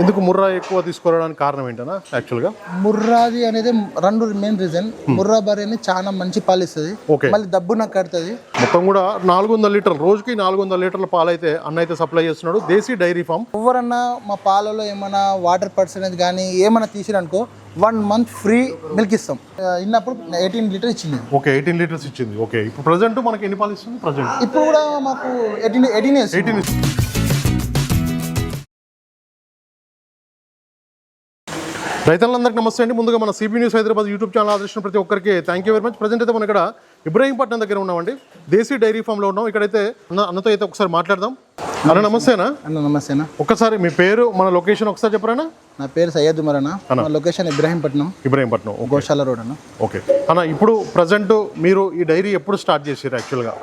ఎందుకు ముర్రా ఎక్కువ తీసుకోవడానికి కారణం ఏంటనా యాక్చువల్గా ముర్రాది అనేది రెండు మెయిన్ రీజన్ ముర్రా బర్రెని చాలా మంచి పాలు ఇస్తుంది ఓకే. మళ్ళీ డబ్బు నాకు కడుతుంది. మొత్తం కూడా నాలుగు వందల లీటర్లు రోజుకి నాలుగు వందల లీటర్ల పాలు అయితే అన్న అయితే సప్లై చేస్తున్నాడు. Desi dairy farm. ఎవరన్నా మా పాలలో ఏమైనా వాటర్ పర్సెంటేజ్ కానీ ఏమైనా తీసిరనుకో వన్ మంత్ ఫ్రీ మిల్క్ ఇస్తాం. ఇన్నప్పుడు ఎయిటీన్ లీటర్ ఇచ్చింది. ఓకే ఎయిటీన్ లీటర్స్ ఇచ్చింది. ఓకే ఇప్పుడు ప్రజెంట్ మనకి ఎన్ని పాలు ఇస్తుంది? ప్రజెంట్ ఇప్పుడు కూడా మాకు ఎయిటీన్ ఎయిటీన్ ఎయిటీన్ రైతులందరికీ నమస్తే అండి. ముందుగా మన CB news Hyderabad YouTube channel ఆదర్శించిన ప్రతి ఒక్కరికి thank you very much present అయితే మనం ఇక్కడ ఇబ్రాహీంపట్నం దగ్గర ఉన్నామండి. దేశీ డైరీ ఫామ్లో ఉన్నాం. ఇక్కడైతే అన్న అన్నతో అయితే ఒకసారి మాట్లాడదాం. అన్న నమస్తేనా? అన్న నమస్తేనా? ఒక్కసారి మీ పేరు మన లొకేషన్ ఒకసారి చెప్పరానా? నా పేరు సయ్యద్ ఉమర్ అన్న. లొకేషన్ ఇబ్రాహీంపట్నం. ఇబ్రాహీంపట్నం గోశాల రోడ్ అన్న. ఓకే అన్న ఇప్పుడు ప్రజెంట్ మీరు ఈ డైరీ ఎప్పుడు స్టార్ట్ చేసారు యాక్చువల్గా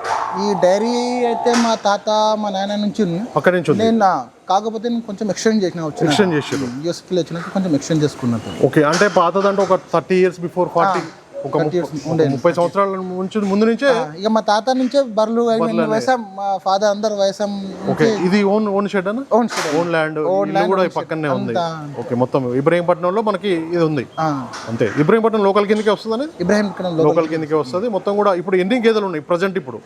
ఈ డైరీ అయితే మా తాత మా నాయన నుంచి ఉంది. అక్కడి నుంచి నేను కాకపోతే నేను కొంచెం ఎక్స్టెండ్ చేసిన వచ్చిన ఎక్స్టెండ్ చేసారు యూఎస్కి వచ్చినాక కొంచెం ఎక్స్టెండ్ చేసుకున్నట్టు. ఓకే అంటే పాతదంటే ఒక థర్టీ ఇయర్స్ బిఫోర్ ఫార్టీ ఒక ముప్పై- సంవత్సరాల నుంచి ముందు నుంచే ఇక మా తాత నుంచే బర్రెలు అయిన వ్యవసాయం మా ఫాదర్ అందరు వ్యవసాయం ఓకే ఇది ఓన్ ఓన్ షెడ్ అన్న? Own state. ఓన్ ల్యాండ్ ఇల్లు కూడా పక్కనే ఉంది. ఓకే మొత్తం ఇబ్రహీంపట్నంలో మనకి ఇది ఉంది. అంతే. ఇబ్రహీంపట్నం లోకల్ కిందకే వస్తుందని? ఇబ్రాహీం ఇక్కడ లో- లోకల్ కిందకే వస్తుంది. మొత్తం కూడా ఇప్పుడు ఎన్ని గేదెలు ఉన్నాయి ప్రజెంట్ ఇప్పుడు.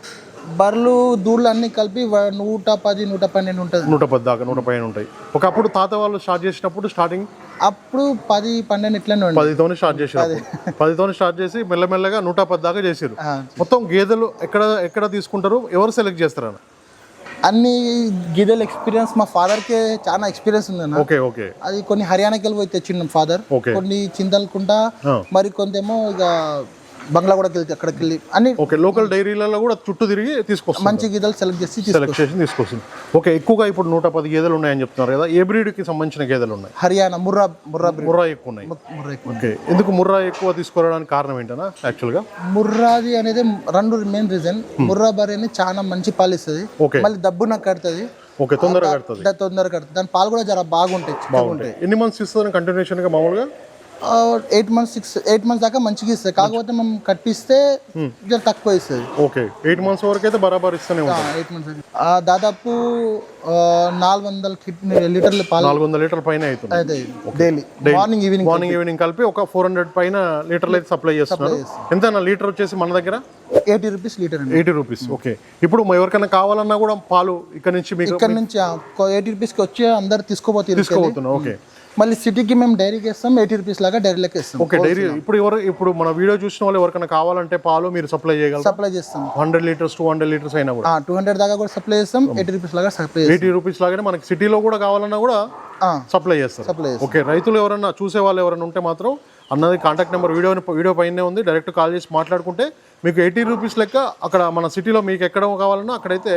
బర్రెలు దూళ్ళు అన్ని కలిపి నూట పది నూట పన్నెండు ఉంటుంది. నూట పది దాకా నూట పైన ఉంటాయి. ఒకప్పుడు తాత వాళ్ళు స్టార్ట్ చేసినప్పుడు స్టార్టింగ్ అప్పుడు పది పన్నెండు ఇట్లనే ఉండే. పదితోనే స్టార్ట్ చేసారు పదితోనే స్టార్ట్ చేసి మెల్లమెల్లగా నూట పది దాకా చేసారు మొత్తం గేదెలు ఎక్కడ ఎక్కడ తీసుకుంటారు ఎవరు సెలెక్ట్ చేస్తారన్న అన్ని? గిదెల ఎక్స్పీరియన్స్ మా father కి చాలా ఎక్స్పీరియన్స్ ఉందన్న ఓకే ఓకే. అది కొన్ని హర్యానాకి వెళ్ళి పోయి తెచ్చిండు ఫాదర్. కొన్ని చింతలకుంటా ఆ. మరి కొంతేమో ఇక బంగ్లా కూడా అక్కడికి వెళ్ళి అన్ని ఓకే లోకల్ డైరీలలో కూడా చుట్టూ తిరిగి తీసుకొస్తారు మంచి గిదెలు సెలెక్ట్ చేసి సెలెక్ట్ చేసి తీసుకొస్తుంది. ఓకే ఎక్కువగా ఇప్పుడు నూట పది గేదెలు ఉన్నాయని చెప్తున్నారు కదా ఏ బ్రీడ్కి సంబంధించిన గేదెలు ఉన్నాయి? హర్యానా ముర్రా ముర్రా. ముర్రా ఎక్కువ ఉన్నాయి. ముర్రా ఎక్కువ. ఓకే ఎందుకు ముర్రా ఎక్కువ తీసుకోవడానికి కారణం ఏంటనా యాక్చువల్గా ముర్రాది అనేది రెండు మెయిన్ రీజన్ ముర్రా బర్రెని చాలా మంచి పాలు ఇస్తుంది ఓకే. మళ్ళీ డబ్బు నాకు కడుతుంది. ఓకే తొందరగా కడుతుంది. తొందరగా కడుతుంది. దాని పాలు కూడా జర బాగుంటాయి ఉంటాయి. ఎన్ని మంత్స్ ఇస్తుంది కంటిన్యూషన్గా మామూలుగా? Eight months six eight months దాకా మంచిగా ఇస్తుంది కాకపోతే మనం కట్టిస్తే జర తక్కువ ఇస్తుంది ఓకే. ఎయిట్ మంత్స్ వరకు అయితే బరాబర్ ఇస్తూనే ఎయిట్ మంత్స్ దాదాపు నాలుగు వందల లీటర్ల పాలు నాలుగు వందల లీటర్ల పైన అవుతుంది. Daily. Morning evening morning evening కలిపి ఒక ఫోర్ హండ్రెడ్ పైన లీటర్లు అయితే సప్లై చేస్తున్నారు. ఎంత లీటర్ వచ్చేసి మన దగ్గర? Eighty rupees litre eighty rupees. Okay. ఇప్పుడు ఎవరికైనా కావాలన్నా కూడా పాలు ఇక్కడ నుంచి ఇక్కడ నుంచి ఎయిటీ రూపీస్కి వచ్చి అందరు తీసుకోపోతారు తీసుకోబోతున్నాం ఓకే. మళ్ళీ సిటీకి మేము డైరీకి ఇస్తాం ఎయిటీ రూపీస్ లాగా డైరీలోకి ఇస్తాం ఓకే డైరీ ఇప్పుడు ఎవరు ఇప్పుడు మన వీడియో చూసిన వాళ్ళు ఎవరికైనా కావాలంటే పాలు మీరు సప్లై చేయగలరు? సప్లై చేస్తాం. Hundred litres two hundred litres అయినా కూడా. టూ హండ్రెడ్ దాకా కూడా సప్లై చేస్తాం ఎయిటీ రూపీస్ లాగా సప్లై ఎయిటీ రూపీస్ లాగానే మనకి సిటీలో కూడా కావాలన్నా కూడా సప్లై చేస్తారు. సప్లై చేస్తాం. ఓకే రైతులు ఎవరన్నా చూసే వాళ్ళు ఎవరైనా ఉంటే మాత్రం అన్నది కాంటాక్ట్ నెంబర్ వీడియో వీడియో పైనే ఉంది. డైరెక్ట్ కాల్ చేసి మాట్లాడుకుంటే మీకు ఎయిటీ రూపీస్ లెక్క అక్కడ మన సిటీలో మీకు ఎక్కడ కావాలన్నా అక్కడైతే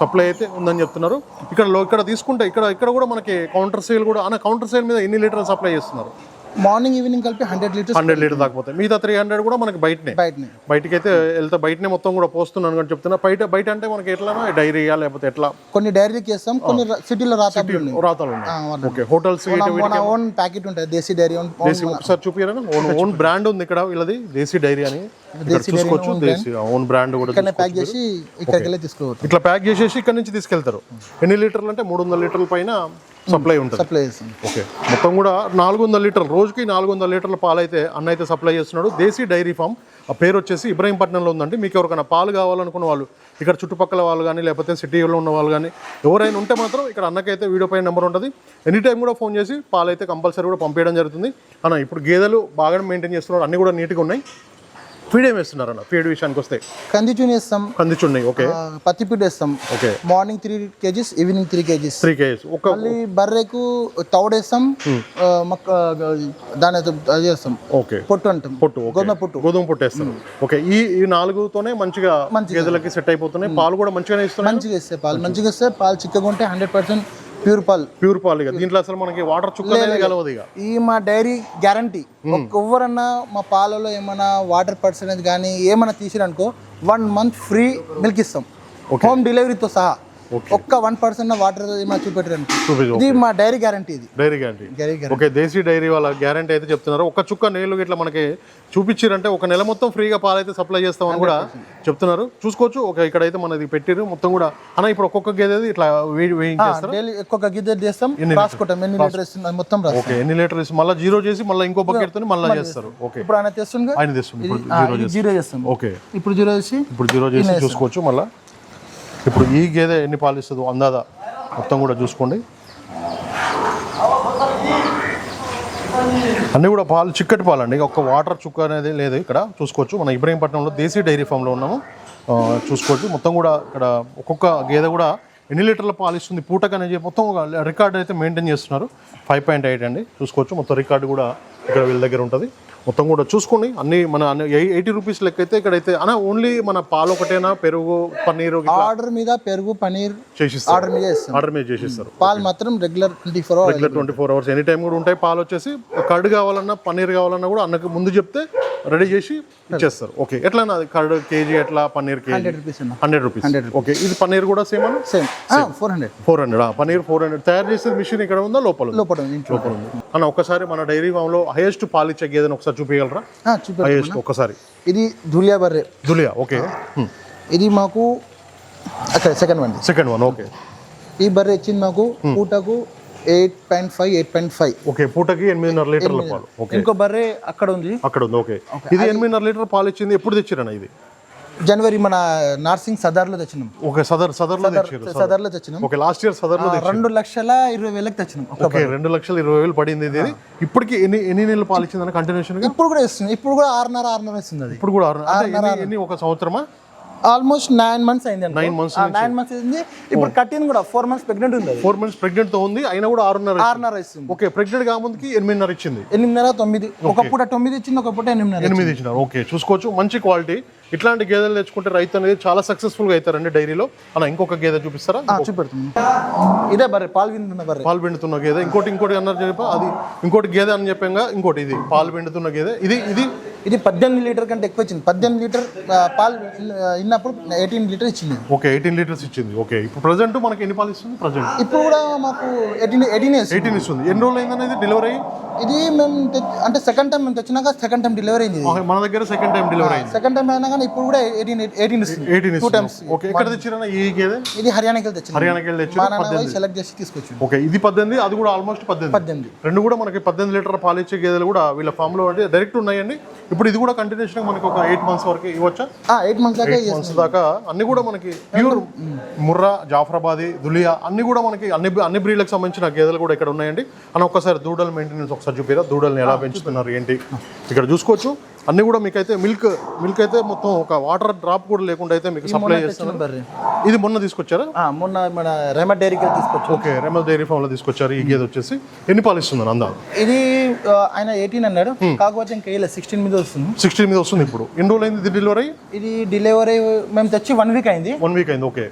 సప్లై అయితే ఉందని చెప్తున్నారు. ఇక్కడ ఇక్కడ తీసుకుంటే ఇక్కడ ఇక్కడ కూడా మనకి కౌంటర్ సేల్ కూడా అన్న కౌంటర్ సేల్ మీద ఎన్ని లీటర్లు సప్లై చేస్తున్నారు? మార్నింగ్ ఈవినింగ్ కలిపి హండ్రెడ్ లీటర్స్ హండ్రెడ్ లీటర్ దాకపోతే మిగతా త్రీ హండ్రెడ్ కూడా మనకి బయటనే. బయటనే. బయటికి అయితే వెళ్తే బయటనే మొత్తం కూడా పోస్తున్నాను అని చెప్తున్నా. బయట బయట అంటే మనకి ఎట్లా డైరీయా లేకపోతే ఎట్లా? కొన్ని డైరీకి ఇస్తాం కొన్ని సిటీలో రాతాలు వాళ్ళ- ఓకే హోటల్స్ ఓన్ ప్యాకెట్ ఉంటుంది దేశీ డైరీ ఓన్ దేశీ ఒకసారి చూపియారా? ఓన్ ఓన్ బ్రాండ్ ఉంది ఇక్కడ వీళ్ళది దేశీ డైరీ అని. చూసుకోవచ్చు దేశీ ఓన్ బ్రాండ్ కూడా ప్యాక్ చేసి ఇక్కడికి వెళ్ళి తీసుకోవచ్చు ఇట్లా ప్యాక్ చేసేసి ఇక్కడ నుంచి తీసుకెళ్తారు. ఎన్ని లీటర్లు అంటే మూడు వందల లీటర్ల పైన సప్లై ఉంటుంది. సప్లై చేస్తాం. ఓకే. మొత్తం కూడా నాలుగు వందల లీటర్లు రోజుకి నాలుగు వందల లీటర్ల పాలు అయితే అన్న అయితే సప్లై చేస్తున్నాడు. Desi dairy farm. ఆ పేరు వచ్చేసి ఇబ్రాహీంపట్నంలో ఉందండి. మీకు ఎవరికైనా పాలు కావాలనుకున్న వాళ్ళు ఇక్కడ చుట్టుపక్కల వాళ్ళు కానీ లేకపోతే సిటీలో ఉన్న వాళ్ళు కానీ ఎవరైనా ఉంటే మాత్రం ఇక్కడ అన్నకైతే వీడియో పైన నెంబర్ ఉంటుంది. ఎనీ టైం కూడా ఫోన్ చేసి పాలు అయితే కంపల్సరీ కూడా పంపించడం జరుగుతుంది. అన్న ఇప్పుడు గేదెలు బాగానే మెయింటైన్ చేస్తున్నారు. అన్నీ కూడా నీట్గా ఉన్నాయి. ఫీడ్ ఏం వేస్తున్నారు అన్న ఫీడ్ విషయానికి వస్తే. కంది చూని వేస్తాం. కందిచున్నాయి ఓకే. పత్తి పీట వేస్తాం. Okay. Morning three kgs evening three kgs. Three kgs. ఒక మళ్ళీ బర్రెకు తౌడేస్తాం మక్క దాని అది చేస్తాం ఓకే. పొట్టు అంటాం. పొట్టు. గోధుమ పొట్టు. గోధుమ పొట్టు వేస్తారు. ఓకే. ఈ ఈ నాలుగుతోనే మంచిగా గేదెలకి సెట్ అయిపోతున్నాయి. పాలు కూడా మంచిగానే ఇస్తున్నాయి? మంచిగా ఇస్తే పాలు. మంచిగా. ఇస్తే పాలు చిక్కగా ఉంటే హండ్రెడ్ పర్సెంట్ ప్యూర్ పాలు. ప్యూర్ పాలు ఇక. దీంట్లో అసలు మనకి వాటర్ చుక్క కలవదు ఇక. ఈ మా డైరీ గ్యారంటీ. ఎవరన్నా మా పాలలో ఏమైనా వాటర్ పర్సెంటేజ్ కానీ ఏమైనా తీసిరనుకో వన్ మంత్ ఫ్రీ మిల్క్ ఇస్తాం. హోమ్ డెలివరీతో సహా. ఒక్క వన్ పర్సెంట్ వాటర్ చూపించు ఇది మా డైరీ గ్యారంటీ ఇది. Dairy guarantee. Okay Desi dairy వాళ్ళ గ్యారంటీ అయితే చెప్తున్నారు. ఒక చుక్క నీళ్ళు ఇట్లా మనకి చూపించారంటే ఒక నెల మొత్తం ఫ్రీగా పాలైతే సప్లై చేస్తామని కూడా చెప్తున్నారు. చూసుకోవచ్చు. ఒక ఇక్కడైతే మనది పెట్టిరు మొత్తం కూడా అన్న ఇప్పుడు ఒక్కొక్క గేదెది ఇట్లా డైలీ ఒక్కొక్క గిద్దె చేస్తాం. రాసుకుంటాం ఎన్ని లీటర్ ఇస్తుంది మొత్తం ఓకే ఎన్ని లీటర్ ఇస్తే మళ్ళీ జీరో చేసి మళ్ళీ ఇంకో బకెట్తో మళ్ళీ చేస్తారు. ఓకే. ఇప్పుడు ఆయన తెస్తుండగా ఆయన తెస్తుంది జీరో చేస్తాం. ఓకే. ఇప్పుడు జీరో చేసి ఇప్పుడు జీరో చేసి చూసుకోవచ్చు మళ్ళీ. ఇప్పుడు ఈ గేదె ఎన్ని పాలు ఇస్తుందో అందాదా? మొత్తం కూడా చూసుకోండి. అన్నీ కూడా పాలు చిక్కటి పాలు అండి ఒక్క వాటర్ చుక్క అనేది లేదు ఇక్కడ. చూసుకోవచ్చు. మన ఇబ్రహీంపట్నంలో దేశీ డైరీ ఫామ్లో ఉన్నాము. చూసుకోవచ్చు. మొత్తం కూడా ఇక్కడ ఒక్కొక్క గేదె కూడా ఎన్ని లీటర్ల పాలు ఇస్తుంది? పూటకు అనేది మొత్తం ఒక రికార్డ్ అయితే మెయింటైన్ చేస్తున్నారు. ఫైవ్ పాయింట్ ఎయిట్ అండి. చూసుకోవచ్చు. మొత్తం రికార్డు కూడా ఇక్కడ వీళ్ళ దగ్గర ఉంటుంది. మొత్తం కూడా చూసుకోండి. అన్ని మన ఎయిటీ రూపీస్ లెక్క అయితే ఇక్కడైతే అన్న ఓన్లీ మన పాలు ఒకటేనా పెరుగు పన్నీరు ఆర్డర్ మీద పెరుగు చేసిస్తారు. ఆర్డర్ మీద ఆర్డర్ మీద చేసిస్తారు. పాలు మాత్రం regular twenty four regular twenty four hours any time కూడా ఉంటాయి. పాలు వచ్చేసి కర్డ్ కావాలన్నా పన్నీర్ కావాలన్నా కూడా అన్నకు ముందు చెప్తే రెడీ చేసి ఇచ్చేస్తారు. ఓకే ఎట్లా కర్డ్ కేజీ ఎట్లా paneer kg? Hundred rupees hundred rupees. Okay ఇది పన్నీర్ కూడా సేమ్ అన్న? Same four hundred four hundred paneer four hundred తయారు చేసే మిషన్ ఇక్కడ ఉందా? లోపల ఉందా? లోపల లోపల ఉంది. అన్న ఒక్కసారి మన డైరీ ఫామ్లో హైయెస్ట్ పాలు ఇచ్చే గేదెని ఒకసారి చూపించగలరా చూపెట్టు హైయెస్ట్ ఒక్కసారి. ఇది ధులియా బర్రె. దులియా ఓకే. ఇది మాకు అక్కడ second one second one okay. ఈ బర్రె ఇచ్చింది మాకు పూటకు eight point five eight point five okay పూటకి ఎనిమిదిన్నర లీటర్ల పాలు. ఓకే. ఇంకో బర్రె అక్కడ ఉంది. అక్కడ ఉంది ఓకే. ఇది ఎనిమిదిన్నర లీటర్ పాలు ఇచ్చింది ఎప్పుడు తెచ్చిరన్న ఇది? జనవరి మన నార్సింగ్ సదార్లో తెచ్చినాం. ఓకే సదర్ సదర్లో తెచ్చారు సదార్లో తెచ్చినాం. ఓకే లాస్ట్ ఇయర్ సదర్లో రెండు లక్షల ఇరవై వేలకు తెచ్చినాం ఒక ఓకే రెండు లక్షల ఇరవై వేలు పడింది ఇది. ఇప్పటికి ఎన్ని ఎన్ని నెలలు పాలు ఇచ్చిందని కంటిన్యూషన్ ఇప్పుడు కూడా ఇస్తుంది ఇప్పుడు కూడా ఆరున్నర ఆరున్నర ఇస్తుంది అది. ఇప్పుడు కూడా ఆరు- అంటే ఎన్ని- ఎన్ని ఒక సంవత్సరమా? ఆల్మోస్ట్ నైన్ మంత్స్ అయింది Nine months నైన్ మంత్స్ అయింది. ఇప్పుడు కట్టింది కూడా ఫోర్ మంత్స్ ప్రెగ్నెంట్ ఉంది ఫోర్ మంత్స్ ప్రెగ్నెంట్తో ఉంది అయినా కూడా ఆరున్నర. ఆరున్నర ఇస్తుంది. ఓకే ప్రెగ్నెంట్ కాముందుకి ఎనిమిదిన్నర ఇచ్చింది. ఎనిమిదిన్నర తొమ్మిది. ఒక పూట తొమ్మిది ఇచ్చింది ఒక పూట ఎనిమిదిన్నర ఎనిమిది ఇచ్చినారు. ఓకే చూసుకోవచ్చు. మంచి క్వాలిటీ ఇట్లాంటి గేదెలు తెచ్చుకుంటే రైతు అనేది చాలా సక్సెస్ఫుల్గా అవుతారండి డైరీలో అన్న ఇంకొక గేదె చూపిస్తారా? చూపెడుతుంది ఇదే బర్రె పాలు వింటున్న బర్రె. పాలు పిండుతున్న గేదె. ఇంకోటి ఇంకోటి అన్నారు చెప్పా అది ఇంకోటి గేదె అని చెప్పాక ఇంకోటి ఇది పాలు పిండుతున్న గేదె. ఇది ఇది ఇది పద్దెనిమిది లీటర్ కంటే ఎక్కువ ఇచ్చింది. పద్దెనిమిది లీటర్ పాలు ఇన్నప్పుడు ఎయిటీన్ లీటర్ ఇచ్చింది. ఓకే ఎయిటీన్ లీటర్స్ ఇచ్చింది. ఓకే ఇప్పుడు ప్రజెంట్ మనకి ఎన్ని పాలు ఇస్తుంది? ప్రజెంట్. ఇప్పుడు కూడా మాకు ఎయిటీన్ ఎయిటీన్ ఎయిటీన్ ఇస్తుంది. ఎన్ని రోజులు అయిందని ఇది డెలివరీ ఇది మేము అంటే సెకండ్ టైం మేము తెచ్చినాక సెకండ్ టైం డెలివరీ అయింది మన దగ్గర సెకండ్ టైం డెలివరీ అయింది. సెకండ్ టైం అయినా కానీ ఇప్పుడు కూడా ఎయిటీన్ ఎయిటీన్ ఇస్తుంది. ఎయిటీన్ టూ టైమ్స్ ఓకే ఎక్కడ తెచ్చిరన్న? ఈ గేదె ఇది హర్యానాకి వెళ్ళి తెచ్చింది. హర్యానాకి వెళ్ళి తెచ్చి సెలెక్ట్ చేసి తీసుకొచ్చింది ఓకే ఇది పద్దెనిమిది అది కూడా ఆల్మోస్ట్ పద్దెనిమిది. పద్దెనిమిది. రెండు కూడా మనకి పద్దెనిమిది లీటర్ పాలు ఇచ్చే గేదెలు కూడా వీళ్ళ ఫామ్లో డైరెక్ట్ ఉన్నాయండి. ఇప్పుడు ఇది కూడా కంటిన్యూషన్ మనకి ఒక ఎయిట్ మంత్స్ వరకు ఇవ్వచ్చా? ఎయిట్ మంత్స్ దాకా మంత్స్ దాకా అన్ని కూడా మనకి ప్యూర్ ముర్రా జాఫరాబాది దులియా అన్ని కూడా మనకి అన్ని అన్ని బ్రీడ్లకు సంబంధించిన గేదెలు కూడా ఇక్కడ ఉన్నాయండి. అని ఒక్కసారి దూడల మెయింటెనెన్స్ ఒకసారి చూపిరా. దూడల్ని ఎలా పెంచుతున్నారు ఏంటి? ఇక్కడ చూసుకోవచ్చు. అన్ని కూడా మీకైతే మిల్క్ మిల్క్ అయితే మొత్తం ఒక వాటర్ డ్రాప్ కూడా లేకుండా అయితే మీకు సప్లై చేస్తున్నారు. ఇది మొన్న తీసుకొచ్చారా? మొన్న మన రెమడ్ డైరీకి వెళ్ళి తీసుకొచ్చాం ఓకే రెమల్ డైరీ ఫామ్లో తీసుకొచ్చారు ఈ గేదె వచ్చేసి. ఎన్ని పాలు ఇస్తుంది అందా? ఇది ఆయన ఎయిటీన్ అన్నాడు. కాకపోతే ఇంకా వేయలేదు. సిక్స్టీన్ మీద వస్తుంది. సిక్స్టీన్ మీద వస్తుంది ఇప్పుడు. ఎన్ని రోజులు అయింది ఇది డెలివరీ ఇది డెలివరీ మేము తెచ్చి వన్ వీక్ అయింది. వన్ వీక్ అయింది ఓకే.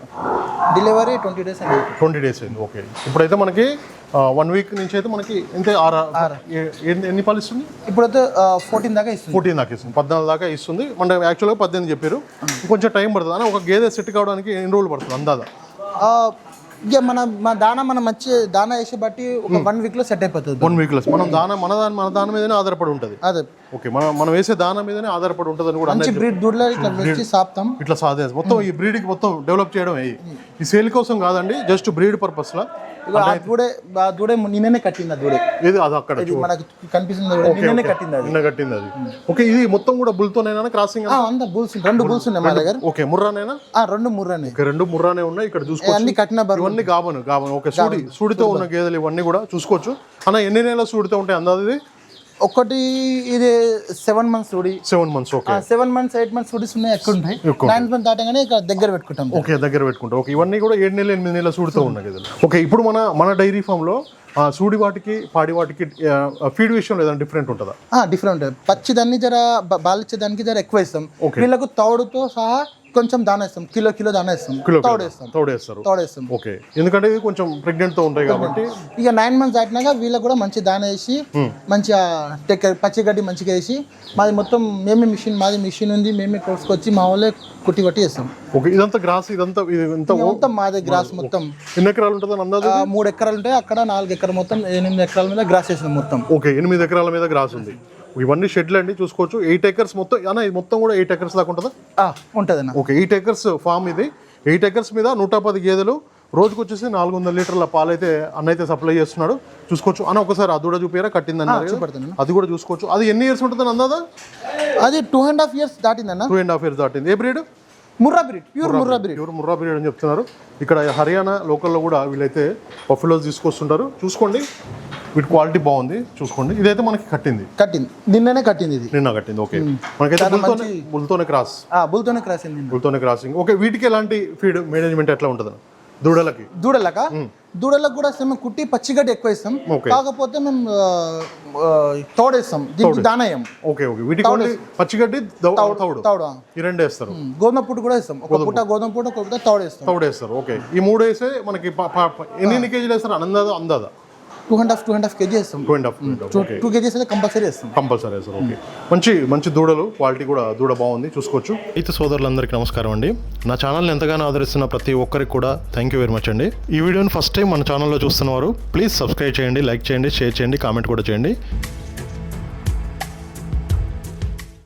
డెలివరీ ట్వంటీ డేస్ అయింది. ట్వంటీ డేస్ అయింది ఓకే. ఇప్పుడైతే మనకి వన్ వీక్ నుంచి అయితే మనకి ఆరు ఏ- ఎన్ని- పాలు ఇస్తుంది? ఇప్పుడైతే ఫోర్టీన్ దాకా ఇస్తుంది. ఫోర్టీన్ దాకా ఇస్తుంది. పద్నాలుగు దాకా ఇస్తుంది. మన యాక్చువల్గా పద్దెనిమిది చెప్పారు. కొంచెం టైం పడుతుంది. అని ఒక గేదె సెట్ కావడానికి ఎన్ని రోజులు పడుతుంది అందాదా ఇక మన మన దానా మనం మంచి దానా వేసి బట్టి ఒక వన్ వీక్లో సెట్ అయిపోతుంది. వన్ వీక్లెస్ మనం దాన మన దాని మన దాని మీదనే ఆధారపడి ఉంటుంది. అదే. ఓకే మనం మనం వేసే దాన మీదనే ఆధారపడి ఉంటుంది అని కూడా మంచి బ్రీడ్ దూడలో ఇట్లా వచ్చి సాపుతాం. ఇట్లా సాధే మొత్తం ఈ బ్రీడ్కి మొత్తం డెవలప్ చేయడం ఈ- సేల్ కోసం కాదండి జస్ట్ బ్రీడ్ పర్పస్లో. ఇక ఆ దూడే ఆ దూడే నిన్ననే కట్టింది దూడే. ఇది అది అక్కడ ఇది మనకు కనిపిస్తుంది నిన్ననే కట్టింది అది. నిన్న కట్టింది అది. ఓకే ఇది మొత్తం కూడా బుల్తోనైనా క్రాసింగ్ ఆ, అంతా బుల్స్ రెండు బుల్స్ ఉన్నాయి మా దగ్గర. ఓకే ముర్రానేనా? ఆ, రెండు ముర్రని. రెండు ముర్రానే ఉన్నాయి ఇక్కడ చూసుకోవచ్చు. అన్ని కట్టిన బరువు ఇవన్నీ గాబను గాబను. ఓకే సూడి సూడితో ఉన్న గేదెలు ఇవన్నీ కూడా చూసుకోవచ్చు. అన్న ఎన్ని నెలల సూడితో ఉంటాయి అందాది ఒకటి ఇది సెవెన్ మంత్స్ సుడి seven months okay seven months eight months సుడీస్ ఉన్నాయి ఎక్కువ ఉంటాయి. నైన్ మంత్ దాటగానే ఇక్కడ దగ్గర పెట్టుకుంటాం ఓకే దగ్గర పెట్టుకుంటాం. ఓకే ఇవన్నీ కూడా ఏడు నెలలు ఎనిమిది నెలల సూడితో ఉన్న గేదెలు ఓకే ఇప్పుడు మన మన డైరీ ఫామ్లో సూడి వాటికి పాడి వాటికి ఫీడ్ విషయంలో ఏదైనా డిఫరెంట్ ఉంటుందా? డిఫరెంట్ పచ్చి దాన్ని జర బ- బాలిచ్చే దానికి జర ఎక్కువ ఇస్తాం. వీళ్ళకు తౌడుతో సహా కొంచెం దానా ఇస్తాం కిలో కిలో దానా ఇస్తాం కిలో తోడేస్తాం తోడేస్తారు తోడేస్తాం ఓకే. ఎందుకంటే ఇది కొంచెం pregnant తో ఉంటాయి కాబట్టి ఇక నైన్ మంత్స్ దాటినాక వీళ్ళకి కూడా మంచి దాన వేసి మంచిగా టెక్ పచ్చిగడ్డి మంచిగా వేసి మాది మొత్తం మేమే మిషన్ మాది మిషన్ ఉంది మేమే కోసుకొచ్చి మా వాళ్ళే కుట్టి కొట్టి వేస్తాం. ఓకే. ఇదంతా గ్రాస్ ఇదంతా ఇది ఇంత ఇక మొత్తం మాదే గ్రాస్ మొత్తం. ఎన్ని ఎకరాలు ఉంటుందని అందాజు మూడు ఎకరాలు ఉంటాయి అక్కడ నాలుగు ఎకరాలు మొత్తం ఎనిమిది ఎకరాల మీద గ్రాస్ వేసినాం మొత్తం. ఓకే. ఎనిమిది ఎకరాల మీద గ్రాస్ ఉంది. ఇవన్నీ షెడ్లు అండి చూసుకోవచ్చు. ఎయిట్ ఎకర్స్ మొత్తం అన్న ఇది మొత్తం కూడా ఎయిట్ ఎకర్స్ దాకా ఉంటుందా? ఉంటుంది అన్న ఓకే ఎయిట్ ఎకర్స్ ఫామ్ ఇది. ఎయిట్ ఎకర్స్ మీద నూట పది గేదెలు. రోజుకు వచ్చేసి నాలుగు వందల లీటర్ల పాలు అయితే అన్న అయితే సప్లై చేస్తున్నాడు. చూసుకోవచ్చు. అన్న ఒకసారి అది కూడా చూపారా కట్టింది అన్నారు కదా? చూపెడతాను. అది కూడా చూసుకోవచ్చు. అది ఎన్ని ఇయర్స్ ఉంటుందని అందాదా అది టూ అండ్ హాఫ్ ఇయర్స్ దాటిందన్న. టూ అండ్ హాఫ్ ఇయర్స్ దాటింది. ఏ breed Murrah breed pure Murrah breed ఎవరు ముర్రా బ్రీడ్ అని చెప్తున్నారు. ఇక్కడ హర్యానా లోకల్లో కూడా వీళ్ళైతే పఫిలోస్ తీసుకొస్తుంటారు. చూసుకోండి. వీటి క్వాలిటీ బాగుంది చూసుకోండి. ఇదైతే మనకి కట్టింది. కట్టింది. నిన్ననే కట్టింది ఇది. నిన్న కట్టింది ఓకే. మనకైతే బుల్తోనే బుల్తోనే క్రాస్. ఆ, బుల్తోనే క్రాస్. బుల్తోనే క్రాసింగ్ ఓకే వీటికి ఎలాంటి ఫీడ్ మేనేజ్మెంట్ ఎట్లా ఉంటుంది దూడలకి. దూడలక? దూడలకు కూడా సేమ్ కుట్టి పచ్చిగడ్డి ఎక్కువ ఇస్తాం. కాకపోతే మేము తోడేస్తాం. దీనికి దానయం. Okay okay. వీటికి ఓన్లీ పచ్చిగడ్డి తౌడు తౌడు. ఈ రెండు వేస్తారు. గోధుమ పుట్టు కూడా ఇస్తాం ఒక పుట్ట గోధుమ పుట్ట ఒక పుట్ట తౌడేస్తాం తౌడు వేస్తారు ఓకే. ఈ మూడు వేస్తే మనకి ఎన్ని ఎన్ని కేజీలు వేస్తారు? అందాదా అందాదా? Two and half two and half kg ఇస్తాం two and half two kgs అయితే కంపల్సరీ ఇస్తాం కంపల్సరీ సార్ ఓకే మంచి మంచి దూడలు క్వాలిటీ కూడా దూడ బాగుంది చూసుకోవచ్చు. అయితే సోదరులందరికీ నమస్కారం అండి. నా ఛానల్ని ఎంతగానో ఆదరిస్తున్న ప్రతి ఒక్కరికి కూడా థ్యాంక్ యూ వెరీ మచ్ అండి. ఈ వీడియోని ఫస్ట్ టైం మన ఛానల్లో చూస్తున్నవారు ప్లీజ్ సబ్స్క్రైబ్ చేయండి లైక్ చేయండి షేర్ చేయండి కామెంట్ కూడా చేయండి.